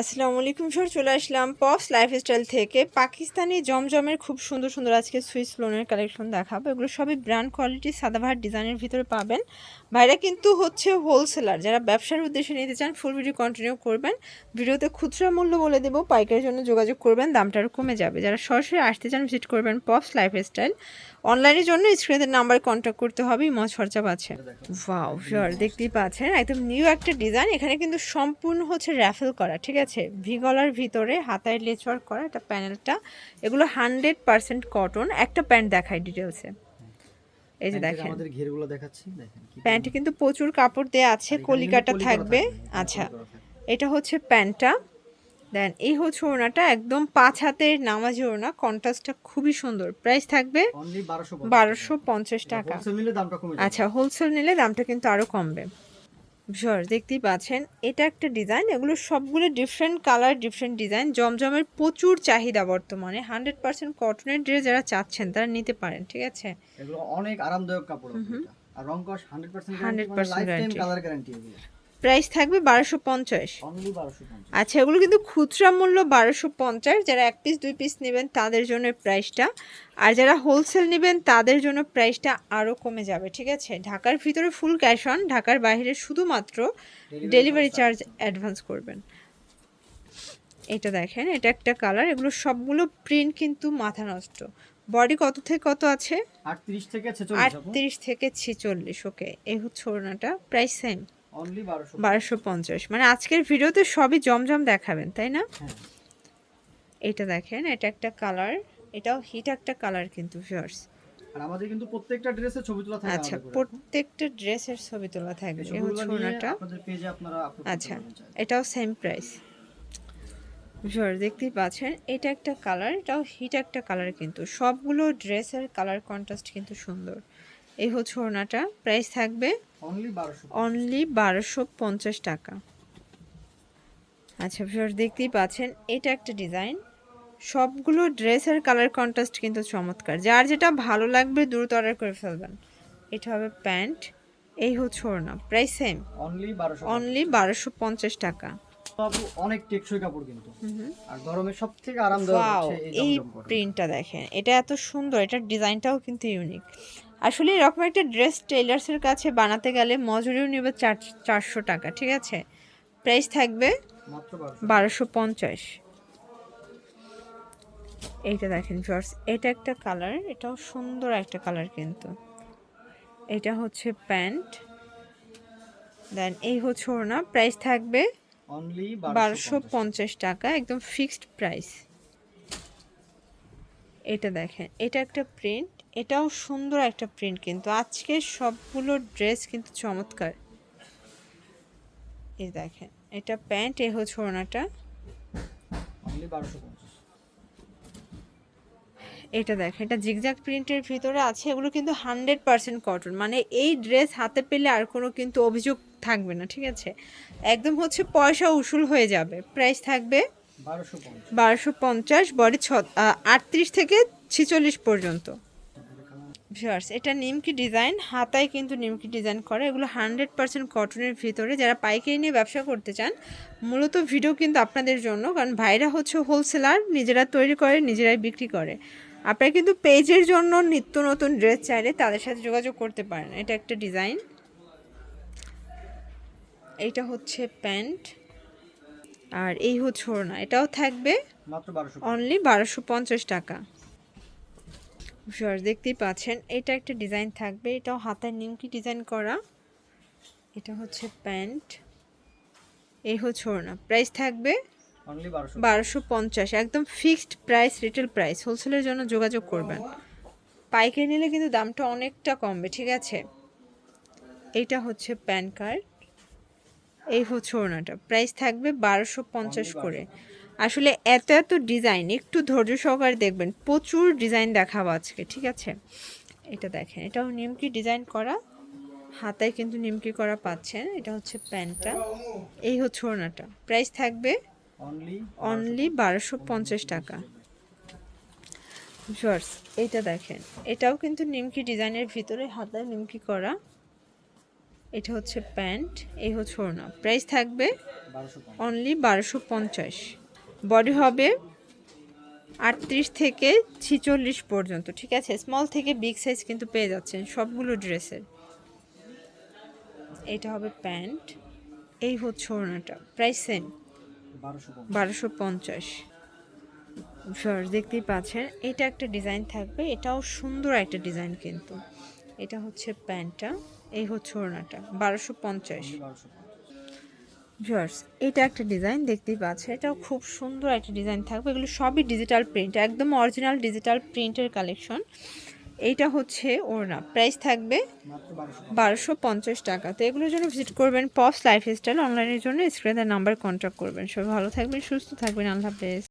আসসালামু আলাইকুম স্যার, চলে আসলাম পপস লাইফস্টাইল থেকে। পাকিস্তানি জমজমের খুব সুন্দর সুন্দর আজকে সুইস লোনের কালেকশন দেখাবো। এগুলো সবই ব্র্যান্ড কোয়ালিটি সাদাভার ডিজাইনের ভিতরে পাবেন। ভাইরা কিন্তু হচ্ছে হোলসেলার যারা ব্যবসার উদ্দেশ্যে নিতে চান ফুল ভিডিও কন্টিনিউ করবেন। ভিডিওতে খুচরা মূল্য বলে দেবো, পাইকারের জন্য যোগাযোগ করবেন, দামটা আরও কমে যাবে। যারা সরাসরি আসতে চান ভিজিট করবেন পপস লাইফস্টাইল। অনলাইনের জন্য স্ক্রিনের নাম্বার কন্ট্যাক্ট করতে হবে মজ খরচা আছে। ওয়াও শিওর দেখতেই পাচ্ছেন, একদম নিউ একটা ডিজাইন এখানে কিন্তু সম্পূর্ণ হচ্ছে র্যাফেল করা, ঠিক আছে? ভি গলার ভিতরে হাতায় লেচওয়ার্ক করা এটা প্যানেলটা এগুলো হান্ড্রেড পার্সেন্ট কটন একটা প্যান্ট দেখায় ডিটেলসে এই যে দেখেন। আমাদের ঘেরগুলো দেখাচ্ছি দেখেন প্যান্টে কিন্তু প্রচুর কাপড় দেওয়া আছে আর কলিকাটা থাকবে। আচ্ছা। এটা হচ্ছে প্যান্টটা দেন এই হচ্ছে ওড়নাটা একদম পাঁচ হাতের নামাজি ওড়না কন্ট্রাস্টটা খুবই সুন্দর। প্রাইস থাকবে অনলি 1250 বারোশো পঞ্চাশ টাকা। হোলসেল নিলে দামটা কমে যাবে। আচ্ছা হোলসেল নিলে দামটা কিন্তু আরও কমবে। শিওর দেখতেই পাচ্ছেন। এটা একটা ডিজাইন এগুলো সবগুলো ডিফারেন্ট কালার ডিফারেন্ট ডিজাইন জমজমের প্রচুর চাহিদা বর্তমানে। হান্ড্রেড পার্সেন্ট কটনের ড্রেস যারা চাচ্ছেন তারা নিতে পারেন ঠিক আছে? এগুলো অনেক আরামদায়ক কাপড় আর রং কস 100% 100% life time guarantee। Colour guarantee price থাকবে বারোশো পঞ্চাশ। আচ্ছা এগুলো কিন্তু খুচরা মূল্য বারোশো পঞ্চাশ। যারা এক পিস দুই পিস নেবেন তাদের জন্য প্রাইসটা। আর যারা হোলসেল নেবেন তাদের জন্য প্রাইসটা আরও কমে যাবে ঠিক আছে? ঢাকার ভিতরে ফুল ক্যাশ অন ঢাকার বাইরে শুধুমাত্র ডেলিভারি চার্জ অ্যাডভান্স করবেন। এটা দেখেন এটা একটা কালার এগুলো সবগুলো প্রিন্ট কিন্তু মাথা নষ্ট। বডি কত থেকে কত আছে? 38 থেকে আটত্রিশ থেকে ছেচল্লিশ ওকে এই হচ্ছে ওড়নাটা প্রাইস সেম অনলি 1200 বারোশো পঞ্চাশ। মানে আজকের ভিডিওতে সবই জমজম দেখাবেন তাই না? হ্যাঁ। এটা দেখেন এটা একটা কালার এটাও হিট একটা কালার কিন্তু ভিউয়ার্স আর আমাদের কিন্তু প্রত্যেকটা ড্রেসে ছবি তোলা থাকে আচ্ছা প্রত্যেকটা ড্রেসের ছবি তোলা থাকবে এই এই হচ্ছে ওনাটা আপনাদের পেজে আপনারা আপলোড আচ্ছা এটাও সেম প্রাইস ভিউয়ার দেখতেই পাচ্ছেন এটা একটা কালার এটাও হিট একটা কালার কিন্তু। সবগুলো ড্রেসের কালার কন্ট্রাস্ট কিন্তু সুন্দর। এই হচ্ছে ওনাটা প্রাইস থাকবে অনলি বারোশো পঞ্চাশ। টাকা। আচ্ছা ভিউয়ার দেখতেই পাচ্ছেন এটা একটা ডিজাইন সবগুলো ড্রেসের কালার কন্ট্রাস্ট কিন্তু চমৎকার। যার যেটা ভালো লাগবে দ্রুত অর্ডার করে ফেলবেন। এটা হবে প্যান্ট এই হচ্ছে ওড়না। প্রাইস সেম অনলি 1200 অনলি বারোশো পঞ্চাশ টাকা। অনেক টেকসই কাপড় কিন্তু। আর গরমে সবথেকে আরামদায়ক এই প্রিন্টটা দেখেন। এটা এত সুন্দর এটার ডিজাইনটাও কিন্তু ইউনিক আসলে এরকম একটা ড্রেস টেলার্সের কাছে বানাতে গেলে মজুরিও নেবে চার চারশো টাকা ঠিক আছে? প্রাইস থাকবে বারোশো। পঞ্চাশ। এইটা দেখেন জর্জ এটা একটা কালার এটাও সুন্দর একটা কালার কিন্তু। এটা হচ্ছে প্যান্ট। দেন এই হচ্ছে ওড়না প্রাইস থাকবে বারোশো পঞ্চাশ টাকা একদম ফিক্সড প্রাইস এটা দেখেন এটা একটা প্রিন্ট এটাও সুন্দর একটা প্রিন্ট কিন্তু। আজকে সবগুলো ড্রেস কিন্তু চমৎকার। এই দেখেন এটা প্যান্ট এ হচ্ছে 1250 এটা দেখেন এটা জিগজ্যাগ প্রিন্টের ভিতরে আছে এগুলো কিন্তু হান্ড্রেড পার্সেন্ট কটন মানে এই ড্রেস হাতে পেলে আর কোনো কিন্তু অভিযোগ থাকবে না ঠিক আছে? একদম হচ্ছে পয়সা উসুল হয়ে যাবে। প্রাইস থাকবে 1250 বারোশো পঞ্চাশ বডি ছ আটত্রিশ থেকে ছিচল্লিশ পর্যন্ত। ভিউয়ার্স এটা নিমকি ডিজাইন হাতায় কিন্তু নিমকি ডিজাইন করে। এগুলো হান্ড্রেড পার্সেন্ট কটনের ভিতরে। যারা পাইকারি নিয়ে ব্যবসা করতে চান মূলত ভিডিও কিন্তু আপনাদের জন্য। কারণ ভাইরা হচ্ছে হোলসেলার নিজেরা তৈরি করে নিজেরাই বিক্রি করে। আপনারা কিন্তু পেজের জন্য নিত্য নতুন ড্রেস চাইলে তাদের সাথে যোগাযোগ করতে পারেন। এটা একটা ডিজাইন এইটা হচ্ছে প্যান্ট। আর এই হচ্ছে ওড়না। এটাও থাকবে অনলি বারোশো পঞ্চাশ টাকা। ভিউয়ার্স দেখতেই পাচ্ছেন এটা একটা ডিজাইন থাকবে। এটাও হাতের নিমকি ডিজাইন করা। এটা হচ্ছে প্যান্ট। এই হচ্ছে ওড়না। প্রাইস থাকবে অনলি 1200 বারোশো পঞ্চাশ। একদম ফিক্সড প্রাইস রিটেল প্রাইস হোলসেলের জন্য যোগাযোগ করবেন। পাইকারি নিলে কিন্তু দামটা অনেকটা কমবে ঠিক আছে? এইটা হচ্ছে প্যান কার্ড। এই হচ্ছে ওড়নাটা। প্রাইস থাকবে বারোশো পঞ্চাশ করে। আসলে এত এত ডিজাইন একটু ধৈর্য সহকারে দেখবেন প্রচুর ডিজাইন দেখাবো আজকে ঠিক আছে? এটা দেখেন এটাও নিমকি ডিজাইন করা হাতায় কিন্তু নিমকি করা পাচ্ছেন এটা হচ্ছে প্যান্টটা। এই হচ্ছে ওড়নাটা। প্রাইস থাকবে অনলি বারোশো পঞ্চাশ টাকা। জর্স এইটা দেখেন এটাও কিন্তু নিমকি ডিজাইনের ভিতরে হাতায় নিমকি করা। এটা হচ্ছে প্যান্ট, এই হচ্ছে ওড়না। প্রাইস থাকবে অনলি বারোশো পঞ্চাশ। বডি হবে আটত্রিশ থেকে ছিচল্লিশ পর্যন্ত, ঠিক আছে? স্মল থেকে বিগ সাইজ কিন্তু পেয়ে যাচ্ছেন সবগুলো ড্রেসের। এটা হবে প্যান্ট, এই হচ্ছে ওড়নাটা। প্রাইস সেম বারোশো পঞ্চাশ। ভিউয়ার্স দেখতেই পাচ্ছেন, এটা একটা ডিজাইন থাকবে, এটাও সুন্দর একটা ডিজাইন কিন্তু। এটা হচ্ছে প্যান্টটা। এই হচ্ছে ওড়নাটা বারোশো পঞ্চাশ। ভিউয়ার্স এটা একটা ডিজাইন দেখতেই পাচ্ছেন এটাও খুব সুন্দর একটা ডিজাইন থাকবে এগুলো সবই ডিজিটাল প্রিন্ট একদম অরিজিনাল ডিজিটাল প্রিন্টের কালেকশন। এইটা হচ্ছে ওড়না প্রাইস থাকবে বারোশো পঞ্চাশ। টাকা তো এগুলোর জন্য ভিজিট করবেন পপস লাইফ স্টাইল অনলাইনের জন্য স্ক্রিনের নাম্বার কন্ট্যাক্ট করবেন। সবাই ভালো থাকবেন সুস্থ থাকবেন আল্লাহ হাফেজ।